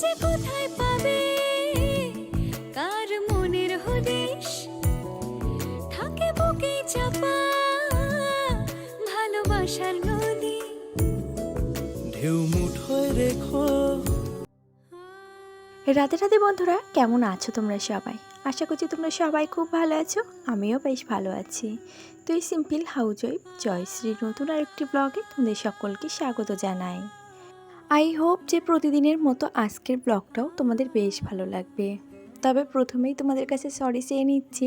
যে কোথায় পাবে? কার মনের হদিশ? থাকে বুকে চাপা ভালোবাসার নদী। ঢেউ মুঠোয় রেখো। রাতে রাতে বন্ধুরা কেমন আছো তোমরা সবাই? আশা করছি তোমরা সবাই খুব ভালো আছো আমিও বেশ ভালো আছি। তো এই সিম্পল হাউস ওয়াইফ জয়শ্রীর নতুন আরেকটি ব্লগে তোমাদের সকলকে স্বাগত জানাই। আই হোপ যে প্রতিদিনের মতো আজকের ব্লগটাও তোমাদের বেশ ভালো লাগবে। তবে প্রথমেই তোমাদের কাছে সরি চেয়ে নিচ্ছি,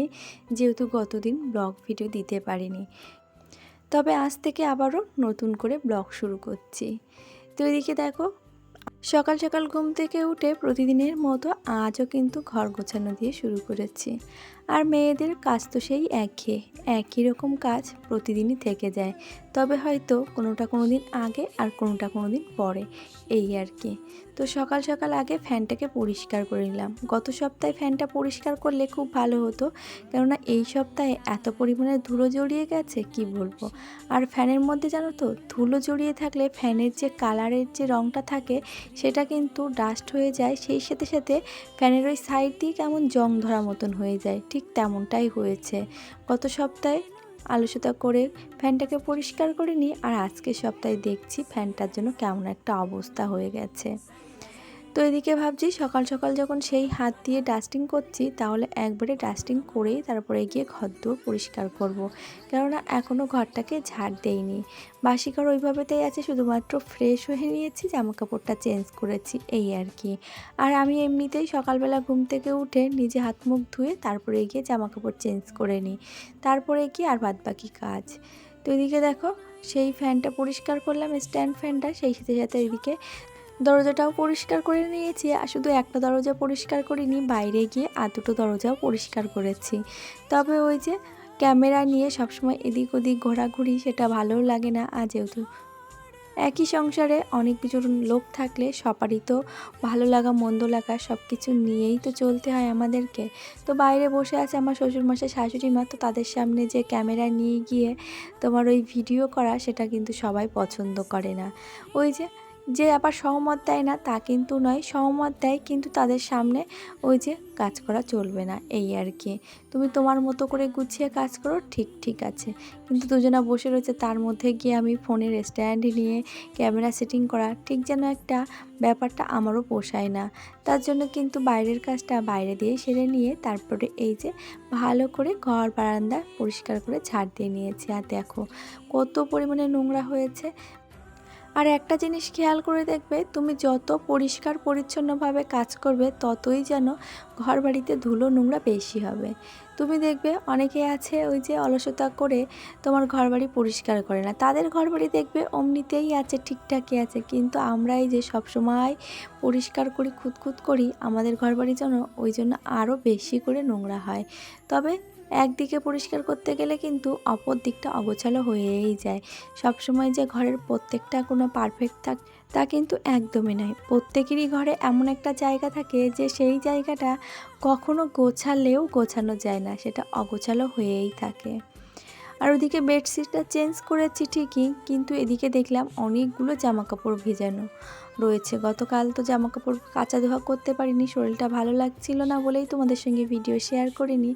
যেহেতু গতদিন ব্লগ ভিডিও দিতে পারিনি। তবে আজ থেকে আবারও নতুন করে ব্লগ শুরু করছি। তো এদিকে দেখো, সকাল সকাল ঘুম থেকে উঠে প্রতিদিনের মতো আজও কিন্তু ঘর গোছানো দিয়ে শুরু করেছি। আর মেয়েদের কাজ তো সেই একঘেয়ে একই রকম কাজ প্রতিদিনই থেকে যায়। তবে হয়তো কোনোটা কোনো দিন আগে আর কোনোটা কোনো দিন পরে, এই আর কি। তো সকাল সকাল আগে ফ্যানটাকে পরিষ্কার করে নিলাম। গত সপ্তাহে ফ্যানটা পরিষ্কার করলে খুব ভালো হতো, কেননা এই সপ্তাহে এত পরিমাণে ধুলো জড়িয়ে গেছে, কি বলব? আর ফ্যানের মধ্যে জানো তো, ধুলো জড়িয়ে থাকলে ফ্যানের যে কালারের যে রঙটা থাকে, সেটা কিন্তু ডাস্ট হয়ে যায়। সেই সাথে সাথে ফ্যানের ওই সাইড দিয়ে কেমন জং ধরা মতন হয়ে যায় ঠিক তেমনটাই হয়েছে। গত সপ্তাহে আলোচনা করে ফ্যানটাকে পরিষ্কার করে নিই আর আজকে সপ্তাহে দেখছি ফ্যানটার জন্য কেমন একটা অবস্থা হয়ে গেছে। তো এদিকে ভাবছি সকাল সকাল যখন সেই হাত দিয়ে ডাস্টিং করছি, তাহলে একবারে ডাস্টিং করেই তারপরে গিয়ে ঘর দুয়ার পরিষ্কার করব। কেননা এখনও ঘরটাকে ঝাড় দেইনি। বাসি ঘর ওইভাবেতেই আছে, শুধুমাত্র ফ্রেশ হয়ে নিয়েছি জামা কাপড়টা চেঞ্জ করেছি, এই আর কি। আর আমি এমনিতেই সকালবেলা ঘুম থেকে উঠে নিজে হাত মুখ ধুয়ে তারপরে গিয়ে জামা কাপড় চেঞ্জ করে নিই। তারপরে গিয়ে আর বাদ বাকি কাজ। তো এদিকে দেখো, সেই ফ্যানটা পরিষ্কার করলাম স্ট্যান্ড ফ্যানটা সেই সাথে সাথে এদিকে দরজাটাও পরিষ্কার করে নিয়েছি আর শুধু একটা দরজা পরিষ্কার করিনি, বাইরে গিয়ে আর দুটো দরজাও পরিষ্কার করেছি। তবে ওই যে ক্যামেরা নিয়ে সবসময় এদিক ওদিক ঘোরাঘুরি সেটা ভালোও লাগে না। আর যেহেতু একই সংসারে অনেক কিছু লোক থাকলে সবারই তো ভালো লাগা, মন্দ লাগা সব কিছু নিয়েই তো চলতে হয় আমাদেরকে। তো বাইরে বসে আছে আমার শ্বশুরমশাই, শাশুড়ি মা, তো তাদের সামনে যে ক্যামেরা নিয়ে গিয়ে তোমার ওই ভিডিও করা সেটা কিন্তু সবাই পছন্দ করে না। ওই যে যে আবার সহমত দেয় না, তা কিন্তু নয়। সহমত দেয় কিন্তু তাদের সামনে ওই যে কাজ করা চলবে না, এই আর কি। তুমি তোমার মতো করে গুছিয়ে কাজ করো, ঠিক ঠিক আছে। কিন্তু দুজনা বসে রয়েছে, তার মধ্যে গিয়ে আমি ফোনের স্ট্যান্ড নিয়ে ক্যামেরা সেটিং করা, ঠিক যেন একটা ব্যাপারটা আমারও পোষায় না। তার জন্য কিন্তু বাইরের কাজটা বাইরে দিয়ে সেরে নিয়ে তারপরে এই যে ভালো করে ঘর বারান্দা পরিষ্কার করে ছাড় দিয়ে নিয়েছি। আর দেখো কত পরিমাণে নোংরা হয়েছে আর একটা জিনিস খেয়াল করে দেখবে, তুমি যত পরিষ্কার পরিচ্ছন্নভাবে কাজ করবে, ততই যেন ঘর বাড়িতে ধুলো নোংরা বেশি হবে। তুমি দেখবে অনেকে আছে ওই যে অলসতা করে তোমার ঘর বাড়ি পরিষ্কার করে না। তাদের ঘর বাড়ি দেখবে অমনিতেই আছে, ঠিকঠাকই আছে, কিন্তু আমরা এই যে সবসময় পরিষ্কার করি, খুঁতখুত করি, আমাদের ঘর বাড়ি যেন ওই জন্য আরও বেশি করে নোংরা হয়। তবে একদিকে পরিষ্কার করতে গেলে কিন্তু অপর দিকটা অগোছালো হয়েই যায়। সবসময় যে ঘরের প্রত্যেকটা কোনো পারফেক্ট থাক, তা কিন্তু একদমই নয়। প্রত্যেকেরই ঘরে এমন একটা জায়গা থাকে যে সেই জায়গাটা কখনো গোছালেও গোছানো যায় না, সেটা অগোছালো হয়েই থাকে। আর ওদিকে বেডশিটটা চেঞ্জ করেছি ঠিকই, কিন্তু এদিকে দেখলাম অনেকগুলো জামা কাপড় ভেজানো। রয়েছে, গতকাল তো জামা কাপড় কাচা ধোয়া করতে পারিনি, শরীরটা ভালো লাগছিল না বলেই তোমাদের সঙ্গে ভিডিও শেয়ার করিনি।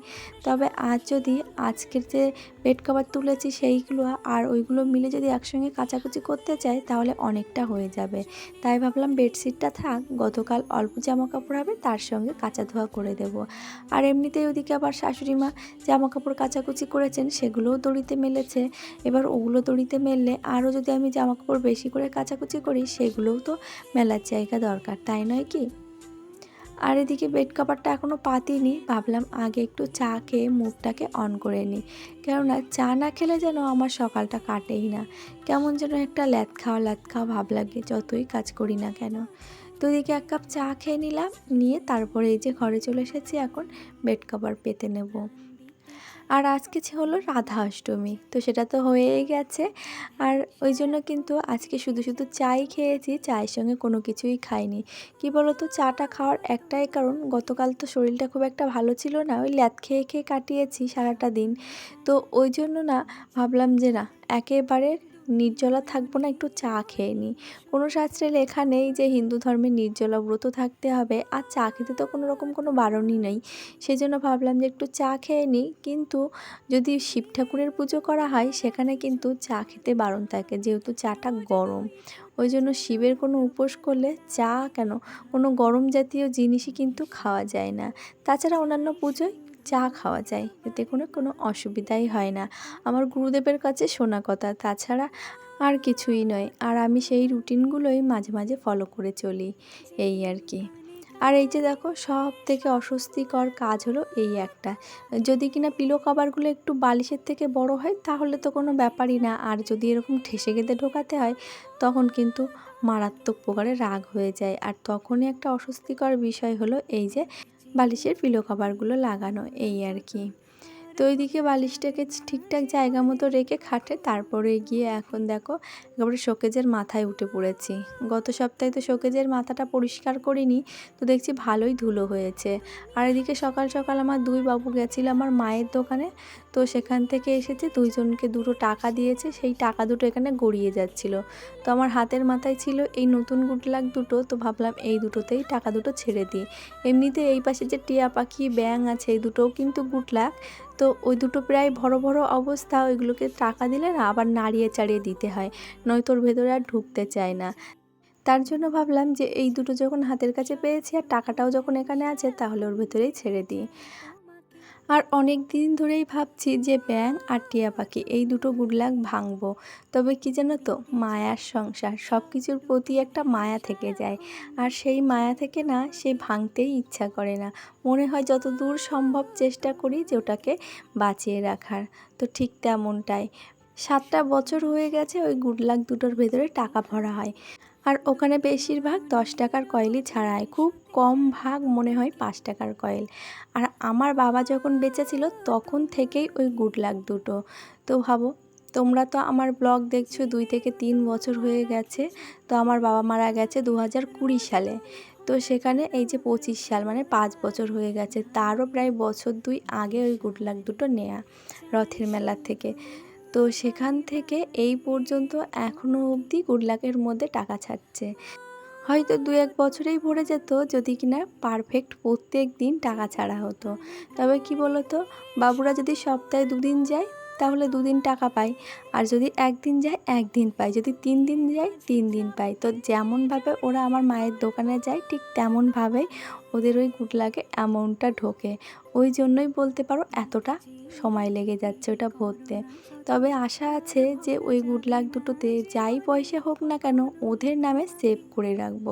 তবে আজ যদি আজকের যে বেড কভার তুলেছি সেইগুলো আর ওইগুলো মিলে যদি একসঙ্গে কাচাকুচি করতে চাই, তাহলে অনেকটা হয়ে যাবে। তাই ভাবলাম বেডশিটটা থাক, গতকাল অল্প জামা কাপড় হবে, তার সঙ্গে কাচা ধোয়া করে দেব। আর এমনিতেই ওদিকে আবার শাশুড়ি মা জামা কাপড় কাচাকুচি করেছেন, সেগুলোও দড়িতে মেলেছে। এবার ওগুলো দড়িতে মেললে আরও যদি আমি জামা কাপড় বেশি করে কাচাকুচি করি, সেগুলোও তো মেলার জায়গা দরকার, তাই নয় কি? আর এদিকে বেড কাভারটা এখনও পাতিনি, ভাবলাম আগে একটু চা খেয়ে মুখটাকে অন করে নিই। কেননা চা না খেলে যেন আমার সকালটা কাটেই না। কেমন যেন একটা ল্যাদ খাওয়া ল্যাদ খাওয়া ভাব লাগে, যতই কাজ করি না কেন। তো এদিকে এক কাপ চা খেয়ে নিলাম, নিয়ে তারপরে এই যে ঘরে চলে এসেছি, এখন বেড কাভার পেতে নেব। আর আজকে হলো রাধা অষ্টমী, তো সেটা তো হয়েই গেছে। আর ওই জন্য কিন্তু আজকে শুধু শুধু চাই খেয়েছি, চায়ের সঙ্গে কোনো কিছুই খাইনি। কি বলো তো চাটা খাওয়ার একটাই কারণ, গতকাল তো শরীরটা খুব একটা ভালো ছিল না, ওই ল্যাদ খেয়ে খেয়ে কাটিয়েছি সারাটা দিন। তো ওই জন্য না, ভাবলাম যে না, একেবারে নির্জলা থাকব না, একটু চা খেয়ে নিই। কোনো শাস্ত্রে লেখা নেই যে হিন্দু ধর্মে নির্জলা ব্রত থাকতে হবে, আর চা খেতে তো কোনো রকম কোনো বারণই নেই। সেই জন্য ভাবলাম যে একটু চা খেয়ে নিই, কিন্তু যদি শিব ঠাকুরের পুজো করা হয়, সেখানে কিন্তু চা খেতে বারণ থাকে, যেহেতু চাটা গরম। ওই জন্য শিবের কোনো উপোস করলে চা কেন? কোনো গরম জাতীয় জিনিসই কিন্তু খাওয়া যায় না। তাছাড়া অন্যান্য পুজোয় চা খাওয়া যায়। এতে কোনো কোনো অসুবিধাই হয় না। আমার গুরুদেবের কাছে শোনা কথা, তাছাড়া আর কিছুই নয়। আর আমি সেই রুটিনগুলোই মাঝে মাঝে ফলো করে চলি, এই আর কি। আর এই যে দেখো সব থেকে অস্বস্তিকর কাজ হলো এই একটা। যদি কিনা পিলো কভারগুলো একটু বালিশের থেকে বড় হয়, তাহলে তো কোনো ব্যাপারই না। আর যদি এরকম ঠেসে গেঁদে ঢোকাতে হয়, তখন কিন্তু মারাত্মক প্রকারে রাগ হয়ে যায়। আর তখনই একটা অস্বস্তিকর বিষয় হলো এই যে বালিশের পিলো কভারগুলো লাগানো, এই আর কি। তো ওইদিকে বালিশটাকে ঠিকঠাক জায়গা মতো রেখে খাটে, তারপরে গিয়ে এখন দেখো, একেবারে শোকেজের মাথায় উঠে পড়েছি। গত সপ্তাহে তো শোকেজের মাথাটা পরিষ্কার করিনি, তো দেখছি ভালোই ধুলো হয়েছে। আর এদিকে সকাল সকাল আমার দুই বাবু গেছিল আমার মায়ের দোকানে তো সেখান থেকে এসেছে দুইজনকে দুটো টাকা দিয়েছে, সেই টাকা দুটো এখানে গড়িয়ে যাচ্ছিল। তো আমার হাতের মাথায় ছিল এই নতুন গুটলাক দুটো, তো ভাবলাম এই দুটোতেই টাকা দুটো ছেড়ে দিই। এমনিতে এই পাশে যে টিয়া পাখি ব্যাং আছে, এই দুটোও কিন্তু গুটলাক তো ওই দুটো প্রায় বড় বড় অবস্থা, ওইগুলোকে টাকা দিলে না আবার নাড়িয়ে চাড়িয়ে দিতে হয়, নয়তো ওর ভেতরে আর ঢুকতে চায় না। তার জন্য ভাবলাম যে এই দুটো যখন হাতের কাছে পেয়েছি আর টাকাটাও যখন এখানে আছে, তাহলে ওর ভেতরেই ছেড়ে দিই। আর অনেক দিন ধরেই ভাবছি যে ব্যাং আর টিয়া পাখি, এই দুটো গুডলাক ভাঙবো। তবে কি জানো তো, মায়ার সংসার সব কিছুর প্রতি একটা মায়া থেকে যায়। আর সেই মায়া থেকে না, সে ভাঙতেই ইচ্ছা করে না। মনে হয় যত দূর সম্ভব চেষ্টা করি যে ওটাকে বাঁচিয়ে রাখার। তো ঠিক তেমনটাই। সাতটা বছর হয়ে গেছে ওই গুডলাক দুটোর ভেতরে টাকা ভরা হয়। আর ওখানে বেশিরভাগ দশ টাকার কয়েলই ছাড়ায়। খুব কম ভাগ মনে হয় পাঁচ টাকার কয়েল। আর আমার বাবা যখন বেঁচে ছিল তখন থেকেই ওই গুড লাক দুটো। তো ভাবো, তোমরা তো আমার ব্লগ দেখছ দুই থেকে তিন বছর হয়ে গেছে, তো আমার বাবা মারা গেছে দু হাজার কুড়ি সালে। তো সেখানে এই যে পঁচিশ সাল মানে পাঁচ বছর হয়ে গেছে, তারও প্রায় বছর দুই আগে ওই গুড লাক দুটো নেয়া রথের মেলা থেকে। তো সেখান থেকে এই পর্যন্ত এখনও অবধি গুডলাকের মধ্যে টাকা ছাড়ছে। হয়তো দু এক বছরেই ভরে যেত যদি কিনা পারফেক্ট প্রত্যেক দিন টাকা ছাড়া হতো। তবে কি বলতো? বাবুরা যদি সপ্তাহে দুদিন যায় তাহলে দুদিন টাকা পাই। আর যদি একদিন যায়, একদিন পাই। যদি তিন দিন যায় তিন দিন পাই। তো যেমনভাবে ওরা আমার মায়ের দোকানে যায়, ঠিক তেমনভাবেই ওদের ওই গুডলাকে অ্যামাউন্টটা ঢোকে। ওই জন্যই বলতে পারো এতটা সময় লেগে যাচ্ছে ওটা ভরতে। তবে আশা আছে যে ওই গুড লাক দুটোতে যাই পয়সা হোক না কেন, ওদের নামে সেভ করে রাখব।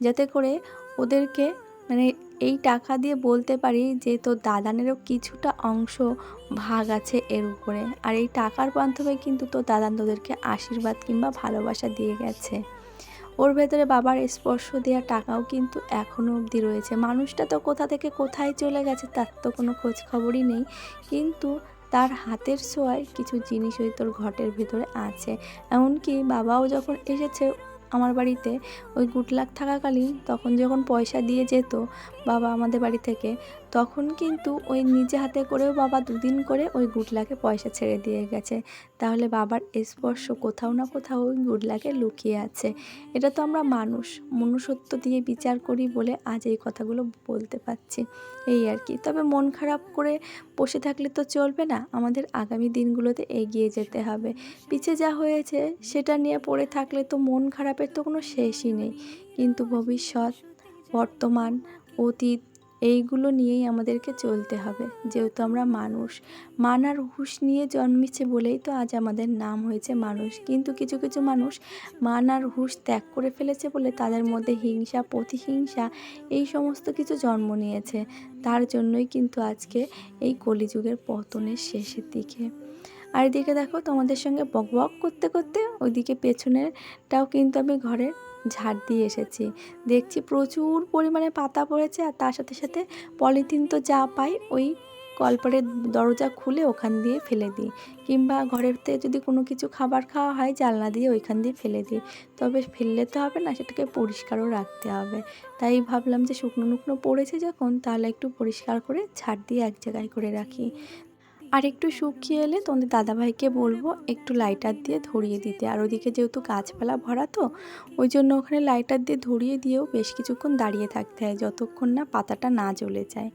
যাতে করে ওদেরকে মানে এই টাকা দিয়ে বলতে পারি যে তোর দাদানেরও কিছুটা অংশ ভাগ আছে এর উপরে। আর এই টাকার মাধ্যমে কিন্তু তোর দাদান তোদেরকে আশীর্বাদ কিংবা ভালোবাসা দিয়ে গেছে। ওর ভেতরে বাবার স্পর্শ দেওয়া টাকাও কিন্তু এখনও অবধি রয়েছে। মানুষটা তো কোথা থেকে কোথায় চলে গেছে তার তো কোনো খোঁজ খবরই নেই। কিন্তু তার হাতের ছোঁয়ায় কিছু জিনিস ওই তোর ঘটের ভেতরে আছে। এমনকি বাবাও যখন এসেছে আমার বাড়িতে ওই গুটলাক থাকাকালীন তখন যখন পয়সা দিয়ে যেত বাবা আমাদের বাড়ি থেকে তখন কিন্তু ওই নিজে হাতে করেও বাবা দুদিন করে ওই গুটলাকে পয়সা ছেড়ে দিয়ে গেছে। তাহলে বাবার স্পর্শ কোথাও না কোথাও ওই গুডলাকে লুকিয়ে আছে। এটা তো আমরা মানুষ, মনুষ্যত্ব দিয়ে বিচার করি বলে আজ এই কথাগুলো বলতে পারছি। এই আর কি। তবে মন খারাপ করে বসে থাকলে তো চলবে না, আমাদের আগামী দিনগুলোতে এগিয়ে যেতে হবে। পিছে যা হয়েছে সেটা নিয়ে পড়ে থাকলে তো মন খারাপের তো কোনো শেষই নেই। কিন্তু ভবিষ্যৎ, বর্তমান, অতীত এইগুলো নিয়েই আমাদেরকে চলতে হবে। যেহেতু আমরা মানুষ, মান আর হুঁশ নিয়ে জন্মেছে বলেই তো আজ আমাদের নাম হয়েছে মানুষ। কিন্তু কিছু কিছু মানুষ মান আর হুঁশ ত্যাগ করে ফেলেছে বলে তাদের মধ্যে হিংসা, প্রতিহিংসা এই সমস্ত কিছু জন্ম নিয়েছে। তার জন্যই কিন্তু আজকে এই কলিযুগের পতনের শেষের দিকে। আর এদিকে দেখো তোমাদের সঙ্গে বক বক করতে করতে ওইদিকে পেছনেরটাও কিন্তু আমি ঘরের ঝাড় দিয়ে এসেছি। দেখছি প্রচুর পরিমাণে পাতা পড়েছে আর তার সাথে সাথে পলিথিন তো যা পাই ওই কলপারের দরজা খুলে ওখান দিয়ে ফেলে দিই। কিংবা ঘরেতে যদি কোনো কিছু খাবার খাওয়া হয় জানলা দিয়ে ওইখান দিয়ে ফেলে দিই। তবে ফেললে তো হবে না, সেটাকে পরিষ্কারও রাখতে হবে। তাই ভাবলাম যে শুকনো নুকনো পড়েছে যখন তাহলে একটু পরিষ্কার করে ঝাড় দিয়ে এক জায়গায় করে রাখি। আর একটু শুকিয়ে এলে তোমাদের দাদাভাইকে বলব একটু লাইটার দিয়ে ধরিয়ে দিতে। আর ওদিকে যেহেতু গাছপালা ভরা তো, ওই জন্য ওখানে লাইটার দিয়ে ধরিয়ে দিয়েও বেশ কিছুক্ষণ দাঁড়িয়ে থাকতে হয়, যতক্ষণ না পাতাটা না জ্বলে যায়।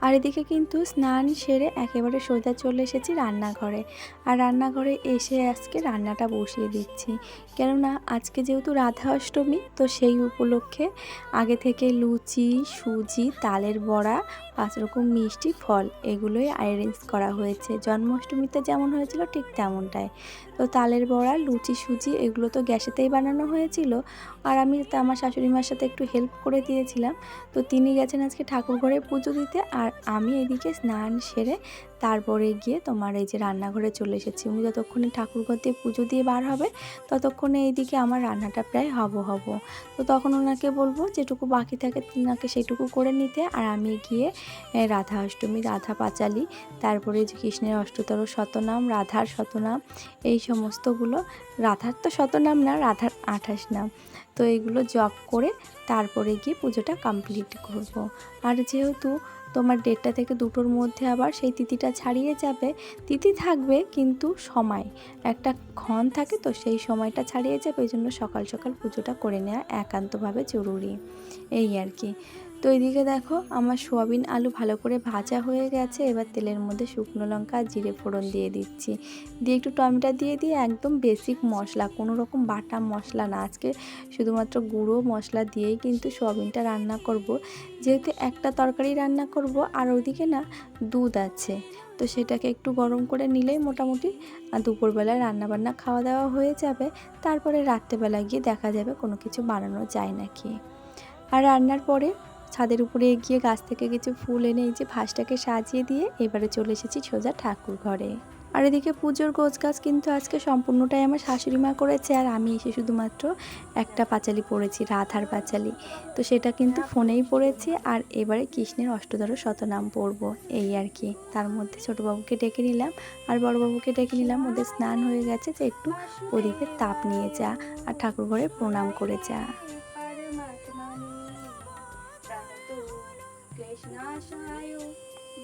আর এদিকে কিন্তু স্নান সেরে একেবারে সোজা চলে এসেছি রান্নাঘরে। আর রান্নাঘরে এসে আজকে রান্নাটা বসিয়ে দিচ্ছি। কেননা আজকে যেহেতু রাধা অষ্টমী, তো সেই উপলক্ষে আগে থেকে লুচি, সুজি, তালের বড়া, পাঁচ রকম মিষ্টি, ফল এগুলোই অ্যারেঞ্জ করা হয়েছে। জন্মাষ্টমীতে যেমন হয়েছিল ঠিক তেমনটাই। তো তালের বড়া, লুচি, সুজি এগুলো তো গ্যাসেতেই বানানো হয়েছিল। আর আমি তা আমার শাশুড়ি মার সাথে একটু হেল্প করে দিয়েছিলাম। তো তিনি গেছেন আজকে ঠাকুর ঘরে পুজো দিতে। আর আমি এদিকে স্নান সেরে তারপরে গিয়ে তোমার এই যে রান্নাঘরে চলে এসেছি। উনি যতক্ষণে ঠাকুরঘর দিয়ে পুজো দিয়ে বার হবে, ততক্ষণে এইদিকে আমার রান্নাটা প্রায় হব হব। তো তখন ওনাকে বলব যেটুকু বাকি থাকে ওনাকে সেটুকু করে নিতে। আর আমি গিয়ে রাধা অষ্টমী, রাধা পাঁচালি, তারপরে যে কৃষ্ণের অষ্টতর শতনাম, রাধার শতনাম, এই সমস্তগুলো, রাধার তো শতনাম না, রাধার আঠাশ নাম, তো এইগুলো জপ করে তারপরে গিয়ে পুজোটা কমপ্লিট করব। আর যেহেতু তোমার দেড়টা থেকে দুটোর মধ্যে আবার সেই তিথিটা ছাড়িয়ে যাবে। তিথি থাকবে কিন্তু সময়। একটা ক্ষণ থাকে তো সেই সময়টা ছাড়িয়ে যাবে, ওই জন্য সকাল সকাল পুজোটা করে নেওয়া একান্তভাবে জরুরি। এই আর কি। তো এদিকে দেখো, আমার সোয়াবিন আলু ভালো করে ভাজা হয়ে গেছে। এবার তেলের মধ্যে শুকনো লঙ্কা জিরে ফোড়ন দিয়ে দিচ্ছি। দিয়ে একটু টমেটো দিয়ে দিয়ে একদম বেসিক মশলা, কোনো রকম বাটা মশলা না। আজকে শুধুমাত্র গুঁড়ো মশলা দিয়েই কিন্তু সোয়াবিনটা রান্না করব। যেহেতু একটা তরকারি রান্না করব, আর ওইদিকে না দুধ আছে। তো সেটাকে একটু গরম করে নিলেই মোটামুটি আর দুপুরবেলায় রান্নাবান্না খাওয়া দাওয়া হয়ে যাবে। তারপরে রাত্রেবেলা গিয়ে দেখা যাবে কোনো কিছু বানানো যায় নাকি। আর রান্নার পরে ছাদের উপরে গিয়ে গাছ থেকে কিছু ফুল এনে এই যে ভাসটাকে সাজিয়ে দিয়ে এবারে চলে এসেছি সোজা ঠাকুর ঘরে। আর এদিকে পুজোর গোছ গাছ কিন্তু আজকে সম্পূর্ণটাই আমার শাশুড়ি মা করেছে, আর আমি এসে শুধুমাত্র একটা পাঁচালি পড়েছি, রাধার পাঁচালি। তো সেটা কিন্তু ফোনেই পড়েছি, আর এবারে কৃষ্ণের অষ্টদর শতনাম পড়ব, এই আর কি। তার মধ্যে ছোটোবাবুকে ডেকে নিলাম, আর বড়োবাবুকে ডেকে নিলাম, ওদের স্নান হয়ে গেছে যে একটু ওদিকে তাপ নিয়ে যা, আর ঠাকুর ঘরে প্রণাম করে যা।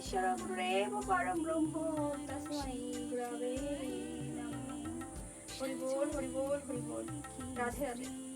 মহেশ্বর গুরুদেব পরম ব্রহ্ম তস্মৈ গুরবে নমঃ হরি বল হরি বল হরি বল রাধে রাধে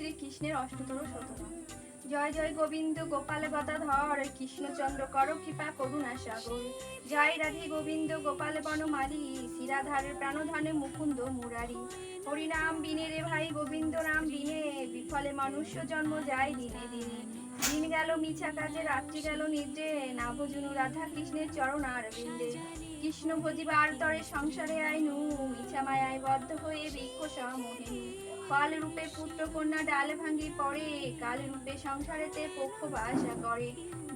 শ্রী কৃষ্ণের অষ্টতর শতনাম জয় জয় গোবিন্দ, গোপাল গদাধর কৃষ্ণচন্দ্র কর কৃপা করুণা সাগর। জয় রাধে গোবিন্দ, গোপাল বনমালী শিরাধারের প্রাণধনে মুকুন্দ মুরারি। হরিনাম বিনে রে ভাই, গোবিন্দ নাম বিনে, বিফলে মনুষ্য জন্ম যায় দিনে দিনে। দিন গেল, মিছা কাজে, রাত্রি গেল নিদ্রে না রাধা কৃষ্ণের চরণ আর বিন্দে কৃষ্ণ ভজিবার তরে সংসারে আইনু, মিছা মায়ায় বদ্ধ হয়ে বৃক্ষ সমোহিনী। কাল রূপে পুত্র কন্যা ডাল ভাঙ্গি পড়ে, কাল রূপে সংসারেতে পক্ষ বাসা করে।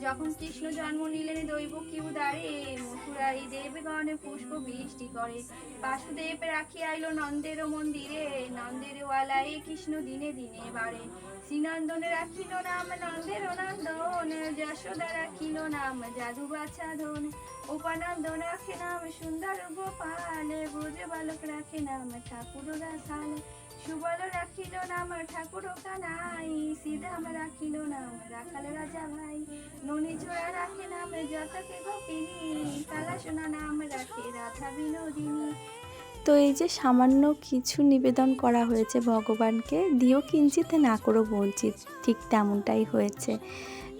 যখন কৃষ্ণ জন্ম নিলেন দৈব কি উদারে মথুরাই দেবগণ পুষ্প বৃষ্টি করে। বাসুদেব রাখি আইলো নন্দের মন্দিরে নন্দের ওয়ালাই কৃষ্ণ দিনে দিনে বাড়ে। শ্রীনন্দনে রাখিল নাম, নন্দের নন্দন, যশোদা রাখিল নাম জাদু বাছাধন উপানন্দ রাখে নাম, সুন্দর গোপাল ব্রজ বালক রাখে নাম ঠাকুর রাখাল সুবল রাখিল নাম ঠাকুর কানাই শ্রীধাম রাখিল নাম রাখাল রাজা ভাই ননি ছোড়া রাখে নাম যতকে গোপিনী কালা সোনা নাম রাখে রাধা বিনোদিনী। তো এই যে সামান্য কিছু নিবেদন করা হয়েছে ভগবানকে, দিও কিঞ্চিত না করো বঞ্চিত, ঠিক তেমনটাই হয়েছে।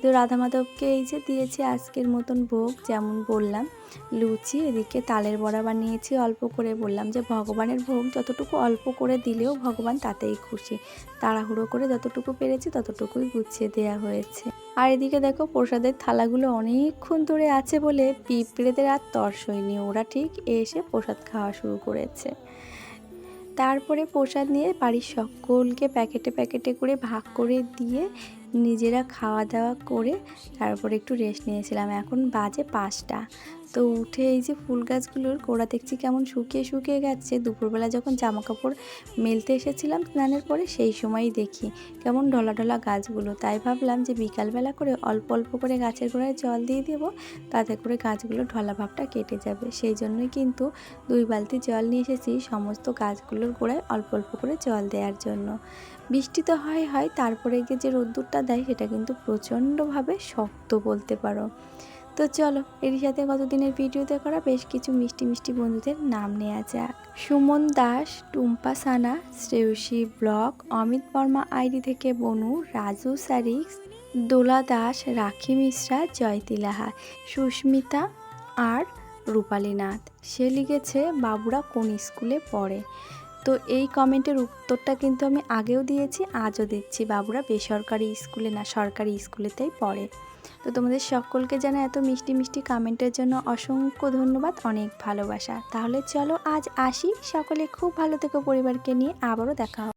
তো রাধা মাধবকে এই যে দিয়েছি আজকের মতন ভোগ, যেমন বললাম। লুচি, এদিকে তালের বড়া বানিয়েছি, অল্প করে বললাম যে ভগবানের ভোগ যতটুকু অল্প করে দিলেও ভগবান তাতেই খুশি। তাড়াহুড়ো করে যতটুকু পেরেছি ততটুকুই গুছিয়ে দেওয়া হয়েছে। আর এদিকে দেখো প্রসাদের থালাগুলো অনেকক্ষণ ধরে আছে বলে পিঁপড়েদের আর তর্স হয়নি ওরা ঠিক এসে প্রসাদ খাওয়া শুরু করেছে। তারপরে প্রসাদ নিয়ে বাড়ির সকলকে প্যাকেটে প্যাকেটে করে ভাগ করে দিয়ে নিজেরা খাওয়া দাওয়া করে তারপরে একটু রেস্ট নিয়েছিলাম। এখন বাজে পাঁচটা। তো উঠে এই যে ফুল গাছগুলোর গোড়া দেখছি কেমন শুকিয়ে শুকিয়ে গেছে। দুপুরবেলা যখন জামা কাপড় মেলতে এসেছিলাম স্নানের পরে সেই সময়ই দেখি কেমন ঢলা ঢলা গাছগুলো। তাই ভাবলাম যে বিকালবেলা করে অল্প অল্প করে গাছের গোড়ায় জল দিয়ে দেবো, তাতে করে গাছগুলো ঢলা ভাবটা কেটে যাবে। সেই জন্যই কিন্তু দুই বালতি জল নিয়ে এসেছি সমস্ত গাছগুলোর গোড়ায় অল্প অল্প করে জল দেওয়ার জন্য। বৃষ্টি তো হয় হয়, তারপরে গিয়ে যে রোদ্দুরটা দেয় সেটা কিন্তু প্রচণ্ডভাবে শক্ত বলতে পারো। তো চলো এরই সাথে গতদিনের ভিডিওতে করা বেশ কিছু মিষ্টি মিষ্টি বন্ধুদের নাম নেওয়া যাক। সুমন দাস, টুম্পা সানা, শ্রেয়সী ব্লক, অমিত বর্মা আইডি থেকে বনু, রাজু সারিক্স দোলা দাস, রাখি মিশ্রা জয়তি লাহা সুস্মিতা আর রূপালী নাথ সে লিখেছে, বাবুরা কোন স্কুলে পড়ে? তো এই কমেন্টের উত্তরটা কিন্তু আমি আগেও দিয়েছি, আজও দিচ্ছি বাবুরা বেসরকারি স্কুলে না, সরকারি স্কুলেতেই পড়ে। তো তোমাদের সকলকে যেন এত মিষ্টি মিষ্টি কমেন্টের জন্য অসংখ্য ধন্যবাদ, অনেক ভালোবাসা। তাহলে চলো আজ আসি। সকলে খুব ভালো থেকো পরিবারকে নিয়ে। আবারও দেখা হবে।